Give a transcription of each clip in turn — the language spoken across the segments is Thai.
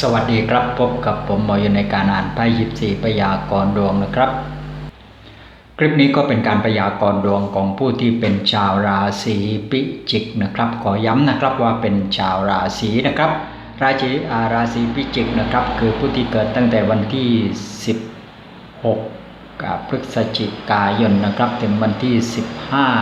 สวัสดีครับพบกับผมหมออยู่ในการอ่านไพ่ยิบสี่พยากรดวงนะครับ คลิปนี้ก็เป็นการพยากรดวงของผู้ที่เป็นชาวราศีพิจิกนะครับ ขอย้ำนะครับว่าเป็นชาวราศีนะครับ ราศีอาราศีพิจิกนะครับ คือผู้ที่เกิดตั้งแต่วันที่ 16พฤศจิกายนนะครับ ถึงวันที่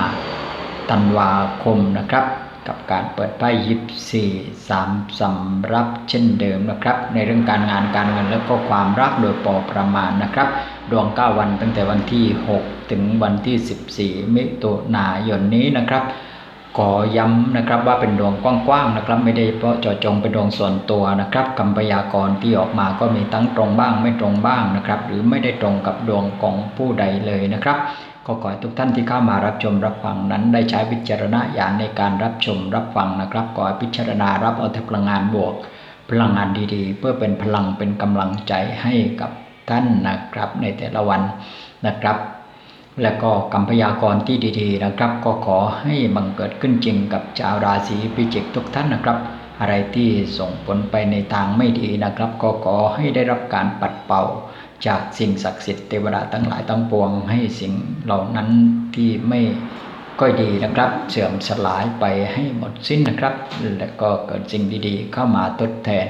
15 ธันวาคมนะครับ กับการเปิดไพ่ยิปซีสามสำรับเช่นเดิมนะครับ ในเรื่องการงานการเงินและก็ความรักโดยปอประมาณนะครับ ดวง 9 วันตั้งแต่วันที่ 6 ถึงวันที่ 14 มิถุนายนนี้นะครับขอย้ำนะครับว่าเป็นดวงกว้างๆนะครับ ไม่ได้เพราะเจาะจงเป็นดวงส่วนตัวนะครับคำพยากรณ์ที่ออกมาก็มีทั้งตรงบ้างไม่ตรงบ้างนะครับ หรือไม่ได้ตรงกับดวงของผู้ใดเลยนะครับ ก็ขอให้ทุกท่านที่เข้ามารับชมรับฟังนั้นได้ใช้วิจารณญาณในการรับชมรับฟังนะครับขอให้พิจารณารับเอาแต่พลังงานบวก พลังงานดีๆ เพื่อเป็นพลังเป็นกำลังใจให้กับท่านนะครับในแต่ละวันนะครับ และก็คำพยากรณ์ที่ดีๆนะครับ ก็ขอให้บังเกิดขึ้นจริงกับชาวราศีพิจิกทุกท่านนะครับ อะไรที่ส่งผลไปในทางไม่ดีนะครับ ก็ขอให้ได้รับการปัดเป่า จากสิ่งศักดิ์สิทธิ์เทวดาทั้งหลายทั้งปวง ให้สิ่งเหล่านั้นที่ไม่ก็ดีนะครับ เสื่อมสลายไปให้หมดสิ้นนะครับ และก็เกิดสิ่งดีๆ เข้ามาทดแทน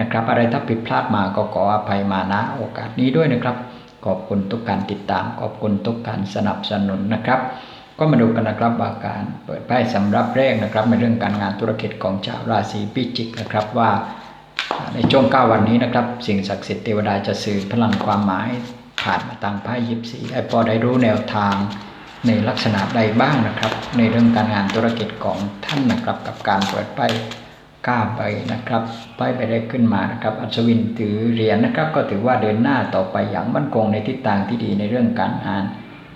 นะครับ อะไรถ้าผิดพลาดมาก็ขออภัยมาณโอกาสนี้ด้วยนะครับ ขอบคุณทุกการติดตาม ขอบคุณทุกการสนับสนุนนะครับ ก็มาดูกันนะครับว่าการเปิดไพ่สำหรับแรกนะครับในเรื่องการงานธุรกิจของชาวราศีพิจิกนะครับว่า ในช่วง 9 วันนี้นะครับ สิ่งศักดิ์สิทธิ์เทวดาจะสื่อพลังความหมายผ่านมาทางไพ่ยิปซีให้พอได้รู้แนวทางในลักษณะใดบ้างนะครับ ในเรื่องการงานธุรกิจของท่านนะครับ กับการเปิดไพ่ก้าใบนะครับไพ่ใบได้ขึ้นมานะครับอัศวินถือเหรียญนะครับ ก็ถือว่าเดินหน้าต่อไปอย่างมั่นคงในทิศทางที่ดีในเรื่องการงาน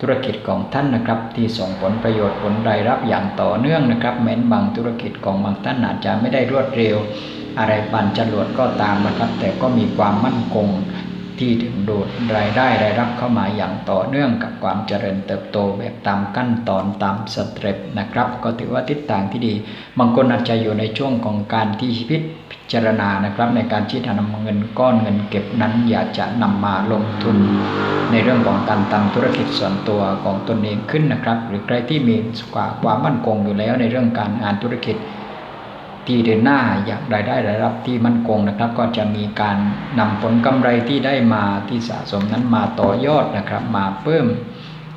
ธุรกิจของท่านนะครับ ที่ส่งผลประโยชน์ผลรายรับอย่างต่อเนื่องนะครับแม้นบางธุรกิจของบางท่านอาจจะไม่ได้รวดเร็ว อะไรปันจรวดก็ตามนะครับ แต่ก็มีความมั่นคงที่ดึงดูดรายได้รายรับเข้ามาอย่างต่อเนื่องกับความเจริญเติบโตแบบตามขั้นตอนตามสเต็ปนะครับ ก็ถือว่าทิศทางที่ดี บางคนอาจจะอยู่ในช่วงของการที่พิจารณานะครับ ในการที่จะนำเงินก้อนเงินเก็บนั้น อยากจะนำมาลงทุน ในเรื่องของการทำธุรกิจส่วนตัวของตนเองขึ้นนะครับ หรือใครที่มีความมั่นคงอยู่แล้วในเรื่องการงานธุรกิจ ที่เดินหน้าอยากรายได้รายรับที่มั่นคงนะครับ ก็จะมีการนำผลกำไรที่ได้มาที่สะสมนั้นมาต่อยอดนะครับ มาเพิ่ม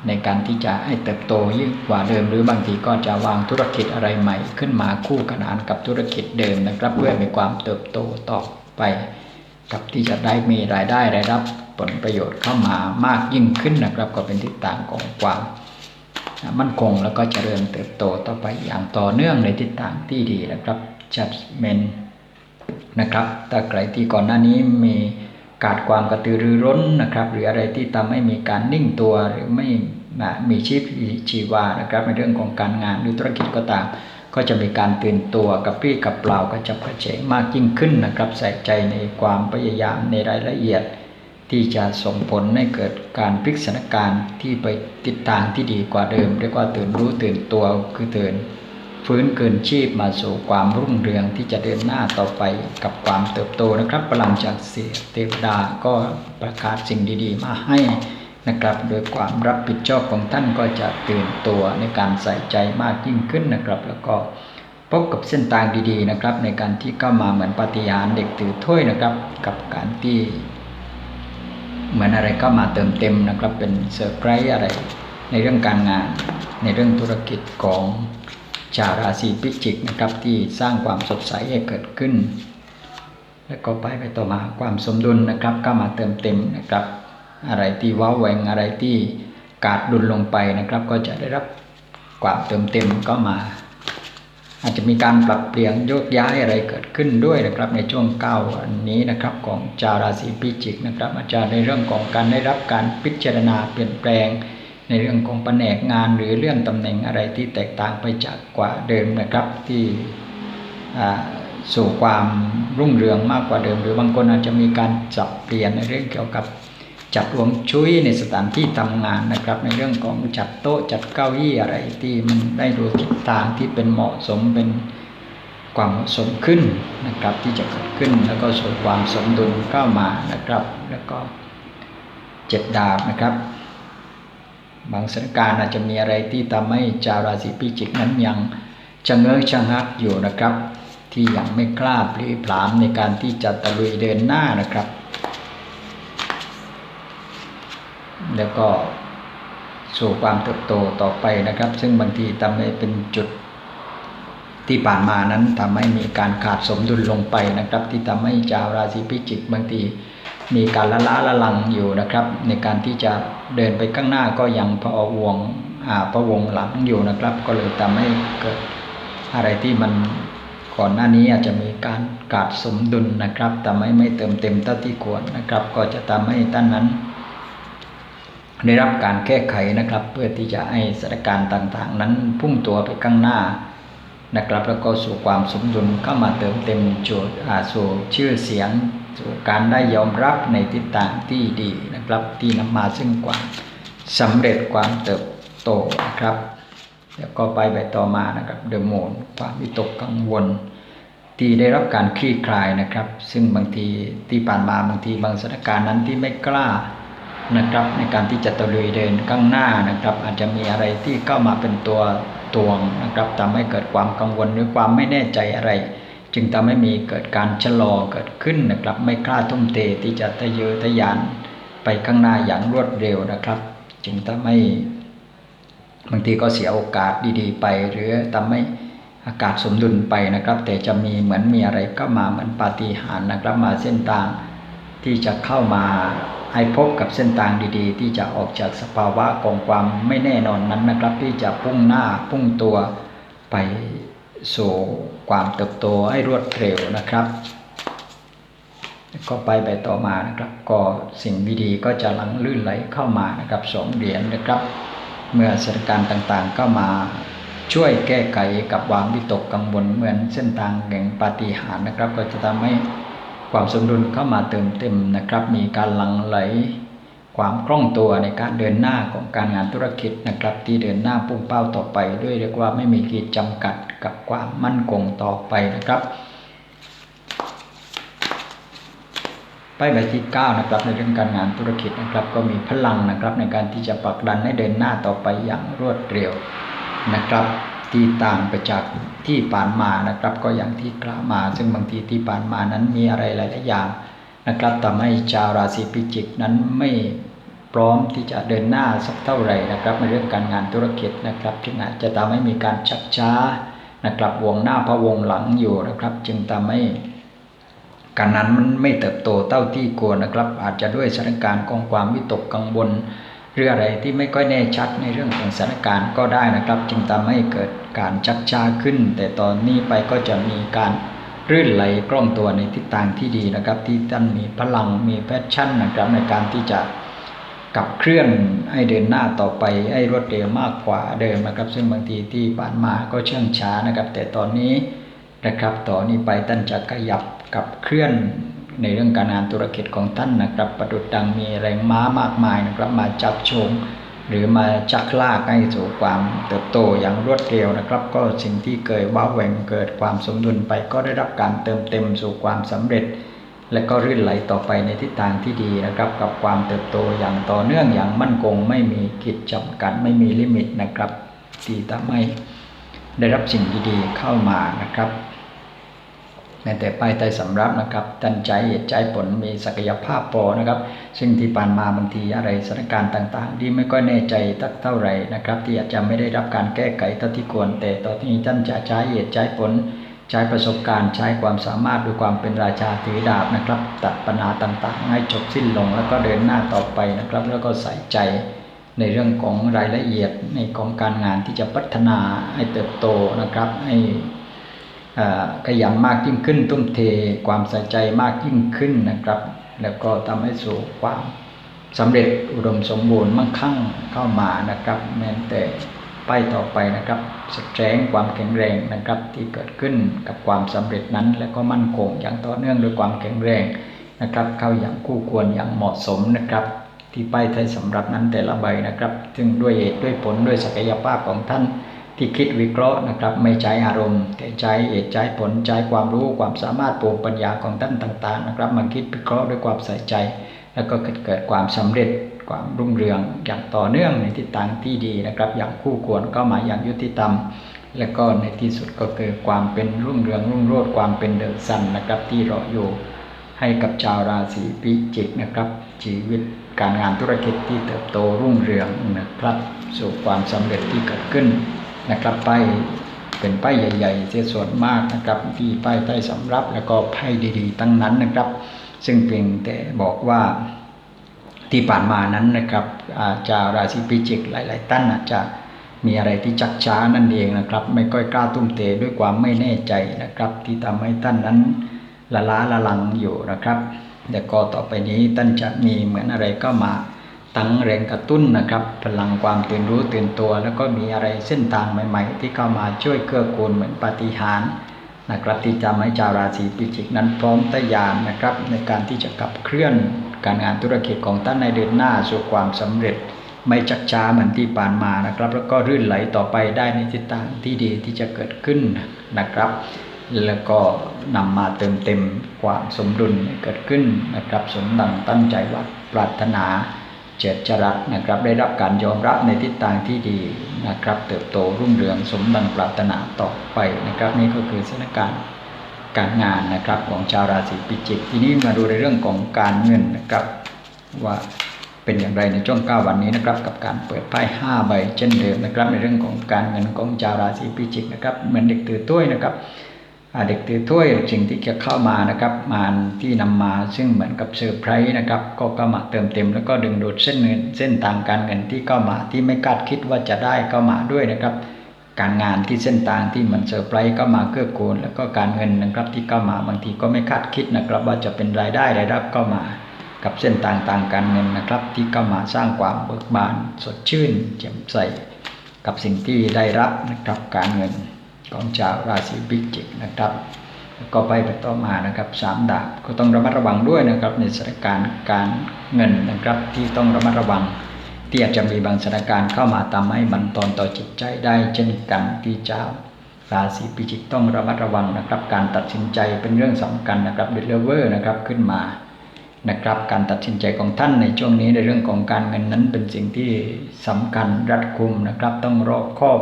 ในการที่จะให้เติบโตยิ่งกว่าเดิม หรือบางทีก็จะวางธุรกิจอะไรใหม่ ขึ้นมาคู่ขนานกับธุรกิจเดิมนะครับ เพื่อมีความเติบโตต่อไปกับที่จะได้มีรายได้รายรับผลประโยชน์เข้ามามากยิ่งขึ้นนะครับ ก็เป็นทิศทางของความมั่นคงแล้วก็เจริญเติบโตต่อไปอย่างต่อเนื่องในทิศทางที่ดีนะครับ judgment นะครับ ถ้าใครที่ก่อนหน้านี้มีขาดความกระตือรือร้นนะครับ หรืออะไรที่ทำให้มีการนิ่งตัวหรือไม่มีชีพชีวานะครับ ในเรื่องของการงานหรือธุรกิจก็ตาม ก็จะมีการตื่นตัวกับพี่กับเปล่ากระจับกระเฉงมากยิ่งขึ้นนะครับ ใส่ใจในความพยายามในรายละเอียด ที่จะส่งผลให้เกิดการพลิกสถานการณ์ที่ไปติดทางที่ดีกว่าเดิมเรียกว่าตื่นรู้ตื่นตัวคือตื่น ฟื้นคืนชีพมาสู่ความรุ่งเรืองที่จะเดินหน้าต่อไปกับความเติบโตนะครับพลังจากเสียเทวดาก็ประกาศสิ่งดีๆ มาให้นะครับ โดยความรับผิดชอบของท่านก็จะตื่นตัวในการใส่ใจมากยิ่งขึ้นนะครับ แล้วก็พบกับเส้นทางดีๆนะครับ ในการที่เข้ามาเหมือนปฏิญาณเด็กถือถ้วยนะครับ กับการที่ เหมือนอะไรก็มาเติมเต็มนะครับ เป็นเซอร์ไพรส์อะไร ในเรื่องการงาน ในเรื่องธุรกิจของ ชาวราศีพิจิกนะครับที่สร้างความสดใสให้เกิดขึ้น แล้วก็ไปไปต่อมาความสมดุลนะครับก็มาเติมเต็มนะครับ อะไรที่ว้าแหวงอะไรที่กาดดุลลงไปนะครับ ก็จะได้รับความเติมเต็มก็มา อาจจะมีการปรับเปลี่ยนโยกย้ายอะไรเกิดขึ้นด้วยนะครับ ในช่วงเก้าวันนี้นะครับของชาวราศีพิจิกนะครับ อาจารย์ในเรื่องของการได้รับการพิจารณาเปลี่ยนแปลง ในเรื่องของแผนกงานหรือเรื่องตำแหน่งอะไรที่แตกต่างไปจากกว่าเดิมนะครับที่สู่ความรุ่งเรืองมากกว่าเดิม หรือบางคนอาจจะมีการจับเปลี่ยนในเรื่องเกี่ยวกับจัดหวงชุยในสถานที่ทำงานนะครับ ในเรื่องของจัดโต๊ะจัดเก้าอี้อะไรที่มันได้ดูทิศทางที่เป็นเหมาะสมเป็นความเหมาะสมขึ้นนะครับ ที่จะเกิดขึ้นแล้วก็สู่ความสมดุลเข้ามานะครับ แล้วก็เจ็ดดาบนะครับ บางสถานการณ์อาจจะมีอะไรที่ทำให้ชาวราศีพิจิกนั้นยังชะเง้อชะงักอยู่นะครับ ที่ยังไม่กล้าปลีผลามในการที่จะตะลุยเดินหน้านะครับ แล้วก็สู่ความเติบโตต่อไปนะครับ ซึ่งบางทีทำให้เป็นจุดที่ผ่านมานั้นทำให้มีการขาดสมดุลลงไปนะครับ ที่ทำให้ชาวราศีพิจิกบางที มีการละล้าละลังอยู่นะครับ ในการที่จะเดินไปข้างหน้าก็ยังพอวงอ่าพะวงหลังอยู่นะครับ ก็เลยทำให้เกิดอะไรที่มันก่อนหน้านี้อาจจะมีการขาดสมดุลนะครับทำให้ไม่เติมเต็มเท่าที่ควรนะครับ ก็จะทำให้ท่านนั้น ได้รับการแก้ไขนะครับ เพื่อที่จะให้สถานการณ์ต่างๆ นั้นพุ่งตัวไปข้างหน้านะครับ แล้วก็สู่ความสมดุลเข้ามาเติมเต็มโจทย์อาสู่ชื่อเสียง สู่การได้ยอมรับในทิศทางที่ดีนะครับที่นำมาซึ่งความสำเร็จความเติบโตนะครับแล้วก็ไปไปต่อมานะครับเดอะโมนความวิตกกังวล ที่ได้รับการคลี่คลายนะครับ ซึ่งบางทีที่ผ่านมาบางทีบางสถานการณ์นั้นที่ไม่กล้านะครับ ในการที่จะตะลุยเดินข้างหน้านะครับ อาจจะมีอะไรที่เข้ามาเป็นตัวตวงนะครับทำให้เกิดความกังวลหรือความไม่แน่ใจอะไร จึงทำให้มีเกิดการชะลอเกิดขึ้นนะครับ ไม่กล้าทุ่มเทที่จะทะเยอทะยานไปข้างหน้าอย่างรวดเร็วนะครับ จึงทำให้บางทีก็เสียโอกาสดีๆ ไป หรือทำให้อากาศสมดุลไปนะครับ แต่จะมีเหมือนมีอะไรก็มาเหมือนปาฏิหาริย์นะครับ มาเส้นทางที่จะเข้ามาให้พบกับเส้นทางดีๆ ที่จะออกจากสภาวะของความไม่แน่นอนนั้นนะครับ ที่จะพุ่งหน้าพุ่งตัวไป สู่ความเติบโตให้รวดเร็วนะครับ ก็ไปไปต่อมานะครับ ก็สิ่งดีๆก็จะหลังลื่นไหลเข้ามานะครับสองเหรียญนะครับ เมื่อสถานการณ์ต่างๆก็มาช่วยแก้ไขกับความวิตกกังวลเหมือนเส้นทางแห่งปาฏิหาริย์นะครับ ก็จะทำให้ความสมดุลเข้ามาเติมเต็มนะครับ มีการหลั่งไหล ความคล่องตัวในการเดินหน้าของการงานธุรกิจนะครับ ที่เดินหน้าพุ่งเป้าต่อไป ด้วยเรียกว่าไม่มีขีดจำกัดกับความมั่นคงต่อไปนะครับไปใบที่9นะครับในเรื่องการงานธุรกิจนะครับ ก็มีพลังนะครับในการที่จะผลักดันให้เดินหน้าต่อไปอย่างรวดเร็วนะครับ ที่ต่างไปจากที่ผ่านมานะครับ ก็อย่างที่กล่าวมา ซึ่งบางทีที่ผ่านมานั้นมีอะไรหลาย ๆ อย่าง นะครับทำให้ชาวราศีพิจิกนั้นไม่พร้อมที่จะเดินหน้าสักเท่าไหร่นะครับในเรื่องการงานธุรกิจนะครับจึงอาจจะทำให้มีการชักช้านะครับวงหน้าพะวงหลังอยู่นะครับ จึงทำให้การนั้นมันไม่เติบโตเท่าที่ควรนะครับ อาจจะด้วยสถานการณ์ของความวิตกกังวลหรืออะไรที่ไม่ค่อยแน่ชัดในเรื่องของสถานการณ์ก็ได้นะครับ จึงทำให้เกิดการชักช้าขึ้น แต่ตอนนี้ไปก็จะมีการ รื่นไหลกล้องตัวในทิศทางที่ดีนะครับ ที่ท่านมีพลังมีแพชชั่นนะครับในการที่จะกับเคลื่อนให้เดินหน้าต่อไปให้รวดเร็วมากกว่าเดิมนะครับ ซึ่งบางทีที่ผ่านมาก็เชื่องช้านะครับ แต่ตอนนี้นะครับต่อนนี้ไปท่านจะขยับกับเคลื่อนในเรื่องการงานธุรกิจของท่านนะครับ ประดุดดังมีแรงม้ามากมายนะครับ มาจับโชง หรือมาจักลากให้สู่ความเติบโตอย่างรวดเร็วนะครับ ก็สิ่งที่เกิดว้าแหวงเกิดความสมดุลไป ก็ได้รับการเติมเต็มสู่ความสำเร็จ และก็รื่นไหลต่อไปในทิศทางที่ดีนะครับ กับความเติบโตอย่างต่อเนื่องอย่างมั่นคงไม่มีขีดจำกัดไม่มีลิมิตนะครับที่ทำให้ได้รับสิ่งดีๆเข้ามานะครับ แม้แต่ป้ายใต้สำรับนะครับท่านใจเหตุใจผลมีศักยภาพพอนะครับ ซึ่งที่ผ่านมาบางทีอะไรสถานการณ์ต่าง ๆ ที่ไม่ค่อยแน่ใจตักเท่าไหร่นะครับ ที่อาจจะไม่ได้รับการแก้ไขเท่าที่ควร แต่ตอนนี้ท่านจะใช้เหตุใจผล ใช้ประสบการณ์ใช้ความสามารถด้วยความเป็นราชาถือดาบนะครับ ตัดปัญหาต่างๆ ให้จบสิ้นลงแล้วก็เดินหน้าต่อไปนะครับ แล้วก็ใส่ใจในเรื่องของรายละเอียดในของการงานที่จะพัฒนาให้เติบโตนะครับให้ ขยันมากยิ่งขึ้นตุ้มเทความใส่ใจมากยิ่งขึ้นนะครับ แล้วก็ทำให้สู่ความสำเร็จอุดมสมบูรณ์มั่งคั่งเข้ามานะครับ แม้แต่ไปต่อไปนะครับสแตรงความแข็งแรงนะครับ ที่เกิดขึ้นกับความสำเร็จนั้น และก็มั่นคงอย่างต่อเนื่องด้วยความแข็งแรงนะครับ เข้าอย่างคู่ควรอย่างเหมาะสมนะครับ ที่ป้ายไทยสำหรับนั้นแต่ละใบนะครับ ซึ่งด้วยเหตุด้วยผลด้วยศักยภาพของท่าน ที่คิดวิเคราะห์นะครับ ไม่ใช้อารมณ์ แต่ใช้เหตุใช้ผลใช้ความรู้ความสามารถปูปัญญาของท่านต่าง ๆ นะครับมาคิดวิเคราะห์ด้วยความใส่ใจ แล้วก็เกิดเกิดความสำเร็จความรุ่งเรืองอย่างต่อเนื่องในทิศทางที่ดีนะครับ อย่างคู่ควรก็หมายอย่างยุติธรรม และก็ในที่สุดก็คือความเป็นรุ่งเรืองรุ่งโรจน์ความเป็นเดอะซันนะครับที่รออยู่ให้กับชาวราศีพิจิกนะครับ ชีวิตการงานธุรกิจที่เติบโตรุ่งเรืองนะครับสู่ความสำเร็จที่เกิดขึ้น นะครับไปเป็นป้ายใหญ่ๆเสียส่วนมากนะครับที่ป้ายใต้สำรับแล้วก็ไพ่ดีๆ ตั้งนั้นนะครับ ซึ่งเพียงแต่บอกว่าที่ผ่านมานั้นนะครับอาจารราศีพิจิกหลาย ๆ ท่านอาจจะมีอะไรที่จักช้านั่นเองนะครับ ไม่ค่อยกล้าตุ้มเตด้วยความไม่แน่ใจนะครับ ที่ทำให้ท่านนั้นละล้าละลังอยู่นะครับแต่ก็ต่อไปนี้ท่านจะมีเหมือนอะไรก็มา ตั้งแรงกระตุ้นนะครับ พลังความตื่นรู้ตื่นตัว แล้วก็มีอะไรเส้นทางใหม่ ๆ ที่เข้ามาช่วยเกื้อกูลเหมือนปาฏิหาริย์นะครับที่จะให้ชาวราศีพิจิกนั้นพร้อมทะยานนะครับ ในการที่จะขับเคลื่อนการงานธุรกิจของท่านในเดือนหน้าสู่ความสำเร็จ ไม่จักช้าเหมือนที่ผ่านมานะครับ แล้วก็รื่นไหลต่อไปได้ในทิศทางที่ดีที่จะเกิดขึ้นนะครับ แล้วก็นำมาเติมเต็มความสมดุลเกิดขึ้นนะครับ สมดังตั้งใจวัดปรารถนา เจตจรัสนะครับ ได้รับการยอมรับในทิศทางที่ดีนะครับ เติบโตรุ่งเรืองสมดังปรารถนาต่อไปนะครับ นี่ก็คือสถานการณ์การงานนะครับของชาวราศีพิจิก ทีนี้มาดูในเรื่องของการเงินนะครับ ว่าเป็นอย่างไรในช่วง 9 วันนี้นะครับ กับการเปิดไพ่5ใบเช่นเดิมนะครับ ในเรื่องของการเงินของชาวราศีพิจิกนะครับเหมือนเด็กถือถ้วยนะครับ เด็กถือถ้วยสิ่งที่จะเข้ามานะครับมานที่นำมาซึ่งเหมือนกับเซอร์ไพรส์นะครับก็ก็มาเติมเต็ม แล้วก็ดึงดูดเส้นเงินเส้นทางการเงินที่เข้ามาที่ไม่คาดคิดว่าจะได้ก็มาด้วยนะครับ การงานที่เส้นทางที่เหมันเซอร์ไพรส์ก็มาเกื้อกูลแล้วก็การเงินนะครับที่เข้ามาบางทีก็ไม่คาดคิดนะครับ ว่าจะเป็นรายได้รายรับก็มากับเส้นทางต่างการเงินนะครับ ที่เข้ามาสร้างความเบิกบาน สดชื่นแจ่มใสกับสิ่งที่ได้รับนะครับการเงิน ของชาวราศีพิจิกนะครับก็ไปไปต่อมานะครับสามดาบก็ต้องระมัดระวังด้วยนะครับในสถานการณ์การเงินนะครับที่ต้องระมัดระวัง ที่อาจจะมีบางสถานการณ์เข้ามาทำให้บันทอนต่อจิตใจได้เช่นกันที่เจ้าราศีพิจิกต้องระมัดระวังนะครับ การตัดสินใจเป็นเรื่องสำคัญนะครับเดลเวอร์นะครับขึ้นมานะครับการตัดสินใจของท่านในช่วงนี้ในเรื่องของการเงินนั้นเป็นสิ่งที่สำคัญรัดกุมนะครับต้องรอบคอบ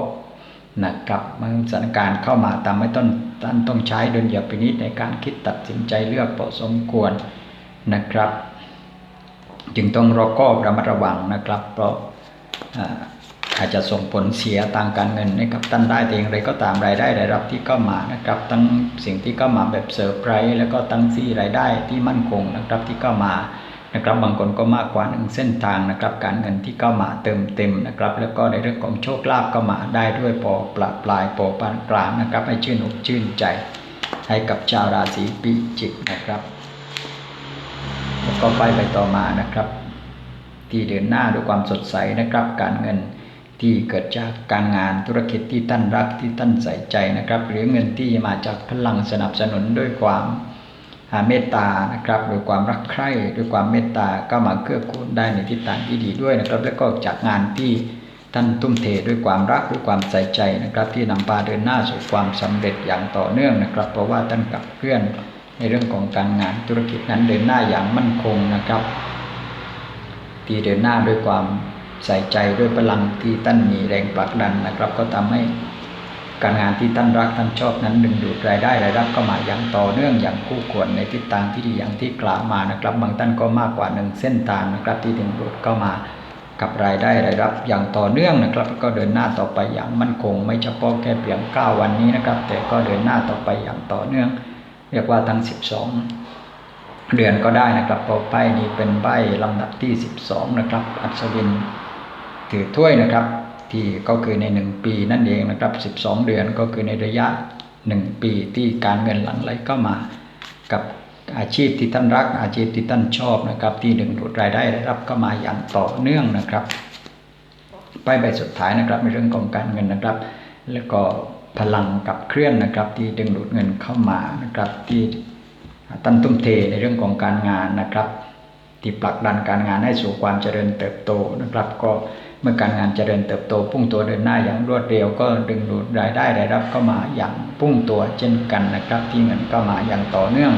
นะครับมันสถานการณ์เข้ามาตามไม่ต้นท่านต้องใช้ดุลยพินิจในการคิดตัดสินใจเลือกพอสมควรนะครับ จึงต้องรอบคอบระมัดระวังนะครับ เพราะอาจจะส่งผลเสียทางการเงินให้กับท่านได้แต่อย่างไรก็ตามรายได้รายรับที่เข้ามานะครับ ทั้งสิ่งที่เข้ามาแบบเซอร์ไพรส์แล้วก็ตั้งซี่รายได้ที่มั่นคงนะครับที่เข้ามา นะครับบางคนก็มากกว่าหนึ่งเส้นทางนะครับ การเงินที่เข้ามาเติมเต็มนะครับ แล้วก็ในเรื่องของโชคลาภก็มาได้ด้วยพอปลาปลายพอปานกลางนะครับ ให้ชื่นอกชื่นใจให้กับชาวราศีพิจิกนะครับแล้วก็ไปไปต่อมานะครับ ที่เดินหน้าด้วยความสดใสนะครับ การเงินที่เกิดจากการงานธุรกิจที่ท่านรักที่ท่านใส่ใจนะครับ หรือเงินที่มาจากพลังสนับสนุนด้วยความ เมตตานะครับโดยความรักใคร่ด้วยความเมตตาก็มาเกื้อกูลได้ในทิศทางที่ดีด้วยนะครับ แล้วก็จากงานที่ท่านทุ่มเทด้วยความรักด้วยความใส่ใจนะครับ ที่นำพาเดินหน้าสู่ความสำเร็จอย่างต่อเนื่องนะครับ เพราะว่าท่านกับเพื่อนในเรื่องของการงานธุรกิจนั้นเดินหน้าอย่างมั่นคงนะครับ ที่เดินหน้าด้วยความใส่ใจด้วยพลังที่ท่านมีแรงผลักดันนะครับ ก็ทำให้ การงานที่ท่านรักท่านชอบนั้นดึงดูดรายได้รายรับก็มาอย่างต่อเนื่องอย่างคู่ควรในทิศทางที่ดีอย่างที่กล่าวมานะครับ บางท่านก็มากกว่าหนึ่งเส้นทางนะครับ ที่ดึงดูดเข้ามากับรายได้รายรับอย่างต่อเนื่องนะครับ ก็เดินหน้าต่อไปอย่างมั่นคง ไม่เฉพาะแค่เพียง 9 วันนี้นะครับ แต่ก็เดินหน้าต่อไปอย่างต่อเนื่อง เรียกว่าทั้ง 12 เดือนก็ได้นะครับพราะป้ายนี้เป็นใบลำดับที่ 12 นะครับ อัศวินถือถ้วยนะครับ ที่ก็คือใน 1 ปีนั่นเองนะครับ 12 เดือนก็คือในระยะ 1 ปีที่การเงินหลั่งไหลก็มา กับอาชีพที่ท่านรัก อาชีพที่ท่านชอบนะครับ ที่ดึงดูดรายได้รับก็มาอย่างต่อเนื่องนะครับไปใบสุดท้ายนะครับในเรื่องของการเงินนะครับ แล้วก็พลังกับเคลื่อนนะครับ ที่ดึงดูดเงินเข้ามานะครับที่ตั้นตุ้มเทในเรื่องของการงานนะครับ ที่ผลักดันการงานให้สู่ความเจริญเติบโตนะครับก็เมื่อการงานเจริญเติบโต พุ่งตัวเดินหน้าอย่างรวดเร็วก็ดึงดูดรายได้รายรับเข้ามาอย่างพุ่งตัวเช่นกันนะครับ ที่เงินเข้ามาอย่างต่อเนื่อง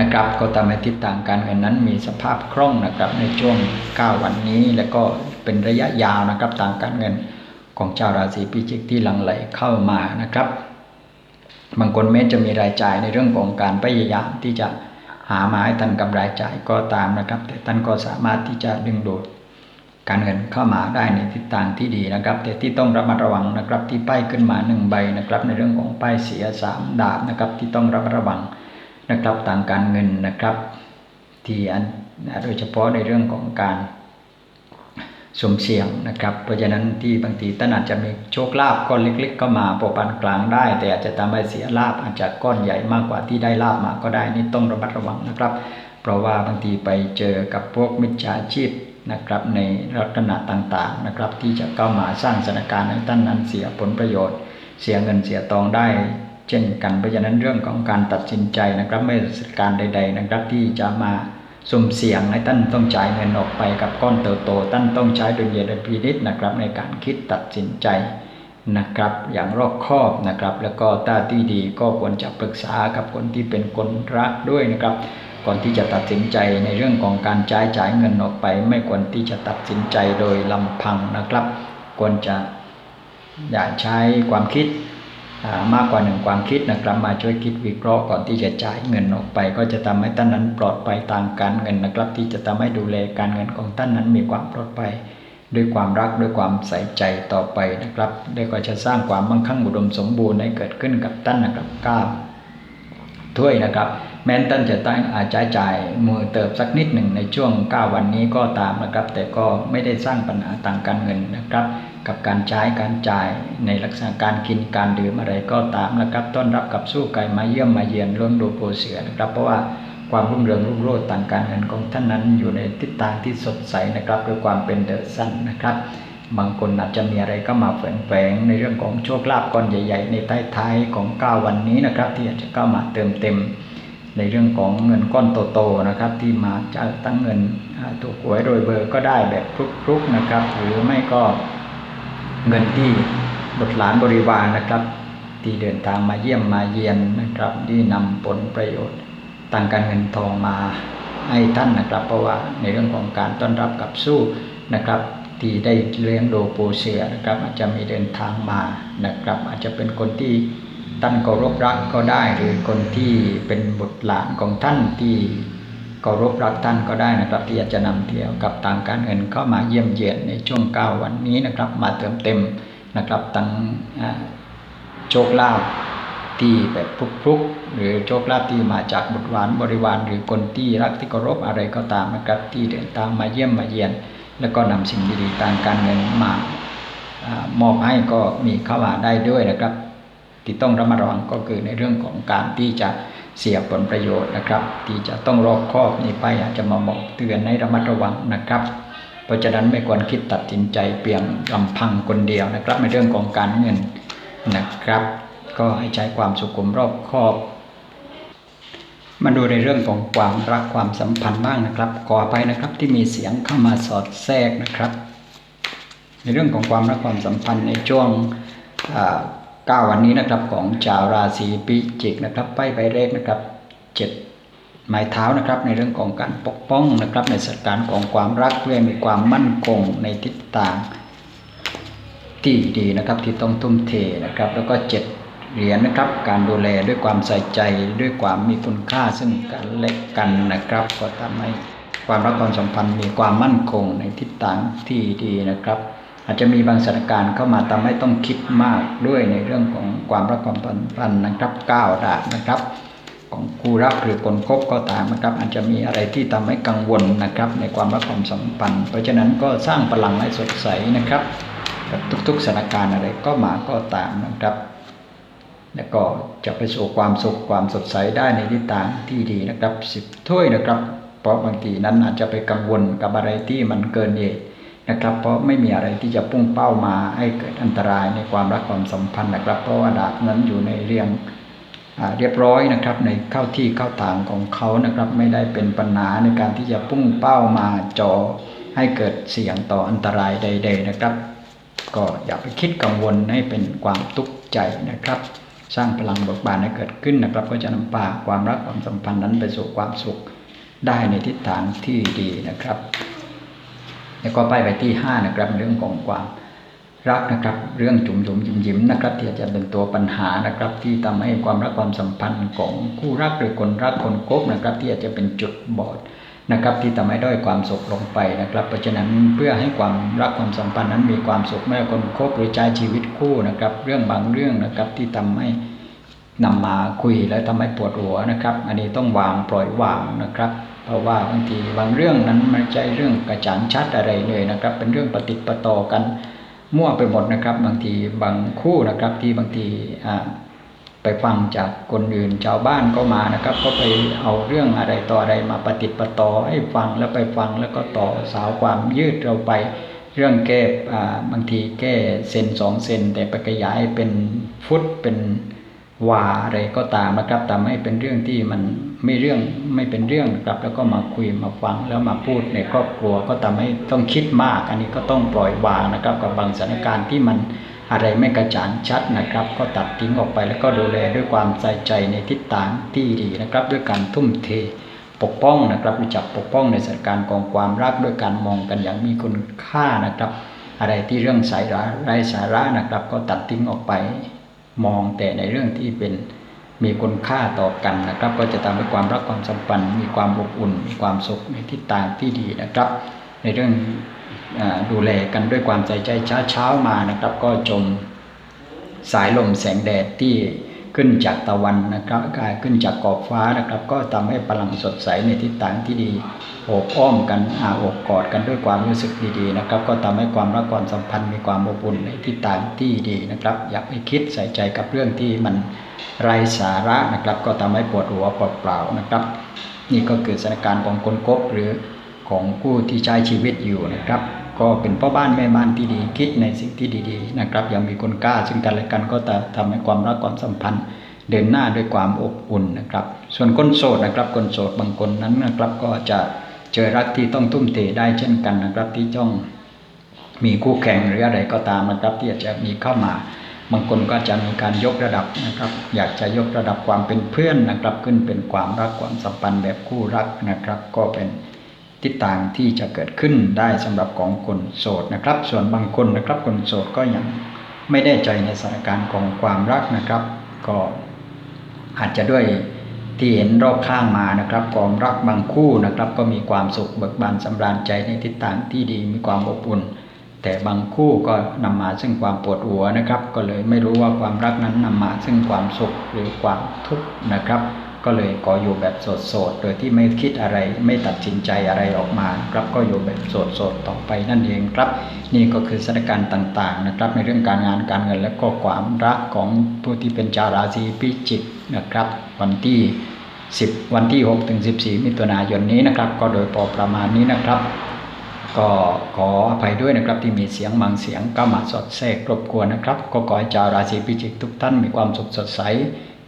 นะครับก็ทำให้ทิศทางการเงินนั้นมีสภาพคล่องนะครับในช่วง 9 วันนี้ และก็เป็นระยะยาวนะครับทางการเงินของชาวราศีพิจิกที่หลั่งไหลเข้ามานะครับ บางคนแม้จะมีรายจ่ายในเรื่องของการพยายามที่จะ หามาให้ท่านกำรายจ่ายก็ตามนะครับ แต่ท่านก็สามารถที่จะดึงดูดการเงินเข้ามาได้ในทิศทางที่ดีนะครับ แต่ที่ต้องระมัดระวังนะครับ ที่ป้ายขึ้นมาหนึ่งใบนะครับ ในเรื่องของป้ายเสียสามดาบนะครับ ที่ต้องระมัดระวังนะครับทางการเงินนะครับ ที่อันโดยเฉพาะในเรื่องของการ สมเสี่ยงนะครับ เพราะฉะนั้นที่บางทีท่านอาจจะมีโชคลาภก้อนเล็ก ๆ ก็มาปปานกลางได้ แต่อาจจะทำให้เสียลาภอาจจะก้อนใหญ่มากกว่าที่ได้ลาภมาก็ได้นี่ต้องระมัดระวังนะครับ เพราะว่าบางทีไปเจอกับพวกมิจฉาชีพนะครับในลักษณะต่างๆนะครับ ที่จะเข้ามาสร้างสถานการณ์ให้ท่านนั้นเสียผลประโยชน์ เสียเงินเสียตองได้ เช่นกันเพราะฉะนั้นเรื่องของการตัดสินใจนะครับไม่สิการใด ๆ นะครับที่จะมา สุ่มเสี่ยงให้ท่านต้องจ่ายเงินออกไปกับก้อนโตๆท่านต้องใช้ดุลยพินิจนะครับ ในการคิดตัดสินใจนะครับ อย่างรอบคอบนะครับ แล้วก็ถ้าที่ดีก็ควรจะปรึกษากับคนที่เป็นคนรักด้วยนะครับ ก่อนที่จะตัดสินใจในเรื่องของการใช้จ่ายเงินออกไป ไม่ควรที่จะตัดสินใจโดยลำพังนะครับ ควรจะอย่าใช้ความคิด มากกว่าหนึ่งความคิดนะครับมาช่วยคิดวิเคราะห์ก่อนที่จะจ่ายเงินออกไป ก็จะทำให้ท่านนั้นปลอดภัยทางการเงินนะครับ ที่จะทำให้ดูแลการเงินของท่านนั้นมีความปลอดภัยด้วยความรักด้วยความใส่ใจต่อไปนะครับได้ก็จะสร้างความมั่งคั่งอุดมสมบูรณ์ให้เกิดขึ้นกับท่านนะครับก้าถ้วยนะครับ แม้ท่านจะตั้งอาจจ่ายมือเติบสักนิดหนึ่งในช่วง 9 วันนี้ก็ตามนะครับ แต่ก็ไม่ได้สร้างปัญหาทางการเงินนะครับ กับการใช้การจ่ายในลักษณะการกินการดื่มอะไรก็ตามนะครับต้อนรับกับสู้ไก่มาเยี่ยมมาเยียนร่วมดูโปเสือนะครับ เพราะว่าความรุ่งเรืองรุ่งโรจน์ทางการเงินของท่านนั้นอยู่ในทิศทางที่สดใสนะครับด้วยความเป็นเดอะซันนะครับบางคนอาจจะมีอะไรก็มาแฝงในเรื่องของโชคลาภก้อนใหญ่ ๆ ในท้ายของ9วันนี้นะครับ ที่อาจจะเข้ามาเติมเต็ม ในเรื่องของเงินก้อนโตๆนะครับ ที่มาจากตั้งเงินถูกหวยโดยเบอร์ก็ได้แบบครุกๆนะครับ หรือไม่ก็ เงินที่บุตรหลานบริวารนะครับ ที่เดินทางมาเยี่ยมมาเยียนนะครับ ที่นำผลประโยชน์ทางการเงินทองมาให้ท่านนะครับ เพราะว่าในเรื่องของการต้อนรับกับสู้นะครับ ที่ได้เลี้ยงดูปูเสือนะครับ อาจจะมีเดินทางมานะครับ อาจจะเป็นคนที่ท่านเคารพรักก็ได้ หรือคนที่เป็นบุตรหลานของท่านที่ เคารพรักท่านก็ได้นะครับที่อาจจะนำเที่ยวกับทางการเงินเข้ามาเยี่ยมเยียนในช่วง9วันนี้นะครับ มาเติมเต็มนะครับตั้งโชคลาภที่แบบพลุกๆหรือโชคลาภที่มาจากบุตรหวานบริวารหรือคนที่รักที่เคารพอะไรก็ตามนะครับ ที่เดินทางมาเยี่ยมมาเยียน แล้วก็นำสิ่งดีๆทางการเงินมามอบให้ก็มีเข้ามาได้ด้วยนะครับ ที่ต้องระมัดระวังก็คือในเรื่องของการที่จะ เสียผลประโยชน์นะครับ ที่จะต้องรอบคอบนี่ไปอาจจะมาบอกเตือนให้ระมัดระวังนะครับ เพราะฉะนั้นไม่ควรคิดตัดสินใจเพียงลำพังคนเดียวนะครับ ในเรื่องของการเงินนะครับ ก็ให้ใช้ความสุขุมรอบคอบมาดูในเรื่องของความรักความสัมพันธ์บ้างนะครับขออภัยนะครับที่มีเสียงเข้ามาสอดแทรกนะครับ ในเรื่องของความรักความสัมพันธ์ในช่วง เก้าวันนี้นะครับของชาวราศีพิจิกนะครับไปไปเลขนะครับเจ็ดไม้เท้านะครับในเรื่องของการปกป้องนะครับในสถานของความรักเพื่อมีความมั่นคงในทิศทางที่ดีนะครับที่ต้องทุ่มเทนะครับ แล้วก็เจ็ดเหรียญนะครับการดูแลด้วยความใส่ใจด้วยความมีคุณค่าซึ่งกันและกันนะครับ ก็ทำให้ความรักความสัมพันธ์มีความมั่นคงในทิศทางที่ดีนะครับ อาจจะมีบางสถานการณ์เข้ามาทำให้ต้องคิดมากด้วยในเรื่องของความรักความสัมพันธ์นะครับก้าวดาบนะครับ ของคู่รักหรือคนคบก็ตามนะครับ อาจจะมีอะไรที่ทำให้กังวลนะครับ ในความรักความสัมพันธ์ เพราะฉะนั้นก็สร้างพลังให้สดใสนะครับ กับทุกๆสถานการณ์อะไรก็มาก็ตามนะครับแล้วก็จะไปสู่ความสุขความสดใสได้ในทิศทางที่ดีนะครับสิบถ้วยนะครับ เพราะบางทีนั้นอาจจะไปกังวลกับอะไรที่มันเกินเหตุ นะครับ เพราะไม่มีอะไรที่จะพุ่งเป้ามาให้เกิดอันตรายในความรักความสัมพันธ์นะครับ เพราะว่าดาบนั้นอยู่ในเรียงเรียบร้อยนะครับในเข้าที่เข้าทางของเขานะครับ ไม่ได้เป็นปัญหาในการที่จะพุ่งเป้ามาจอให้เกิดเสี่ยงต่ออันตรายใด ๆนะครับ ก็อย่าไปคิดกังวลให้เป็นความทุกข์ใจนะครับ สร้างพลังบิกบานให้เกิดขึ้นนะครับ ก็จะนำพาความรักความสัมพันธ์นั้นไปสู่ความสุขได้ในทิศทางที่ดีนะครับ แล้วก็ไปไปที่5นะครับเรื่องของความรักนะครับ เรื่องจุ่มจุ่มยิ้มยิ้มนะครับ ที่อาจจะเป็นตัวปัญหานะครับ ที่ทำให้ความรักความสัมพันธ์ของคู่รักหรือคนรักคนคบนะครับ ที่อาจจะเป็นจุดบอดนะครับที่ทำให้ด้อยความสุขลงไปนะครับ เพราะฉะนั้นเพื่อให้ความรักความสัมพันธ์นั้นมีความสุขไม่ว่าคนคบหรือใช้ชีวิตคู่นะครับ เรื่องบางเรื่องนะครับที่ทำให้นำมาคุยแล้วทำให้ปวดหัวนะครับ อันนี้ต้องวางปล่อยวางนะครับ เพราะว่าบางทีบางเรื่องนั้นไม่ใช่เรื่องกระจ่างชัดอะไรเลยนะครับ เป็นเรื่องปฏิปต่อกันมั่วไปหมดนะครับ บางทีบางคู่นะครับที่บางทีไปฟังจากคนอื่นชาวบ้านก็มานะครับ ก็ไปเอาเรื่องอะไรต่ออะไรมาปฏิปต่อให้ฟังแล้วไปฟังแล้วก็ต่อสาวความยืดเราไปเรื่องแก้บางทีแก้เซนสองเซนแต่ไปขยายเป็นฟุตเป็นวาอะไรก็ตามนะครับทำให้เป็นเรื่องที่มัน ไม่เรื่องไม่เป็นเรื่องนะครับ แล้วก็มาคุยมาฟังแล้วมาพูดในครอบครัวก็ทำให้ต้องคิดมาก อันนี้ก็ต้องปล่อยวางนะครับ กับบางสถานการณ์ที่มันอะไรไม่กระจ่างชัดนะครับ ก็ตัดทิ้งออกไปแล้วก็ดูแลด้วยความใส่ใจในทิศทางที่ดีนะครับ ด้วยการทุ่มเทปกป้องนะครับรู้จักปกป้องในสถานการณ์ของความรักด้วยการมองกันอย่างมีคุณค่านะครับ อะไรที่เรื่องสายไร้สาระนะครับ ก็ตัดทิ้งออกไป มองแต่ในเรื่องที่เป็น มีคุณค่าต่อกันนะครับ ก็จะทำให้ความรักความสัมพันธ์ มีความอบอุ่น มีความสุขในทิศทางที่ดีนะครับ ในเรื่องอดูแลกันด้วยความใจใจช้าเช้ามานะครับ ก็จมสายลมแสงแดดที่ ขึ้นจากตะวันนะครับกายขึ้นจากขอบฟ้านะครับ ก็ทำให้พลังสดใสในทิศทางที่ดีโอบอ้อมกันอาอบกอดกันด้วยความรู้สึกดีๆนะครับ ก็ทำให้ความรักความสัมพันธ์มีความอบอุ่นในทิศทางที่ดีนะครับ อย่าไปคิดใส่ใจกับเรื่องที่มันไร้สาระนะครับ ก็ทำให้ปวดหัวเปล่าๆนะครับ นี่ก็คือสถานการณ์ของคนคบหรือของผู้ที่ใช้ชีวิตอยู่นะครับ ก็เป็นพ่อบ้านแม่บ้านที่ดีคิดในสิ่งที่ดีๆนะครับยังมีคนกล้า ซึ่งกันและกันก็จะทำให้ความรักความสัมพันธ์ เดินหน้าด้วยความอบอุ่นนะครับ ส่วนคนโสดนะครับคนโสดบางคนนั้นนะครับ ก็จะเจอรักที่ต้องทุ่มเทได้เช่นกันนะครับ ที่ต้องมีคู่แข่งหรืออะไรก็ตามนะครับ ที่อาจจะมีเข้ามาบางคนก็จะมีการยกระดับนะครับ อยากจะยกระดับความเป็นเพื่อนนะครับ ขึ้นเป็นความรักความสัมพันธ์แบบคู่รักนะครับ ก็เป็น ทิศทางที่จะเกิดขึ้นได้สำหรับของคนโสดนะครับ ส่วนบางคนนะครับคนโสดก็ยังไม่แน่ใจในสถานการณ์ของความรักนะครับ ก็อาจจะด้วยที่เห็นรอบข้างมานะครับความรักบางคู่นะครับ ก็มีความสุขเบิกบานสำราญใจในทิศทางที่ดีมีความอบอุ่น แต่บางคู่ก็นำมาซึ่งความปวดหัวนะครับ ก็เลยไม่รู้ว่าความรักนั้นนำมาซึ่งความสุขหรือความทุกข์นะครับ ก็เลยขออยู่แบบโสดๆ โดยที่ไม่คิดอะไรไม่ตัดสินใจอะไรออกมาครับก็อยู่แบบโสดๆ ต่อไปนั่นเองครับ นี่ก็คือสถานการณ์ต่างๆนะครับ ในเรื่องการงานการเงินและก็ความรักของผู้ที่เป็นชาวราศีพิจิกนะครับ วันที่ 10 วันที่6ถึง14 มิถุนายนนี้นะครับ ก็โดยพอประมาณนี้นะครับ ก็ขออภัยด้วยนะครับที่มีเสียงบางเสียงก็มาสอดแทรกรบกวนนะครับ ก็ขอให้ชาวราศีพิจิกทุกท่านมีความสุขสดใส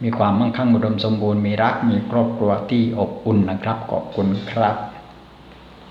มีความมั่งคั่งอุดมสมบูรณ์มีรักมีครอบครัวที่อบอุ่นนะครับขอบคุณครับ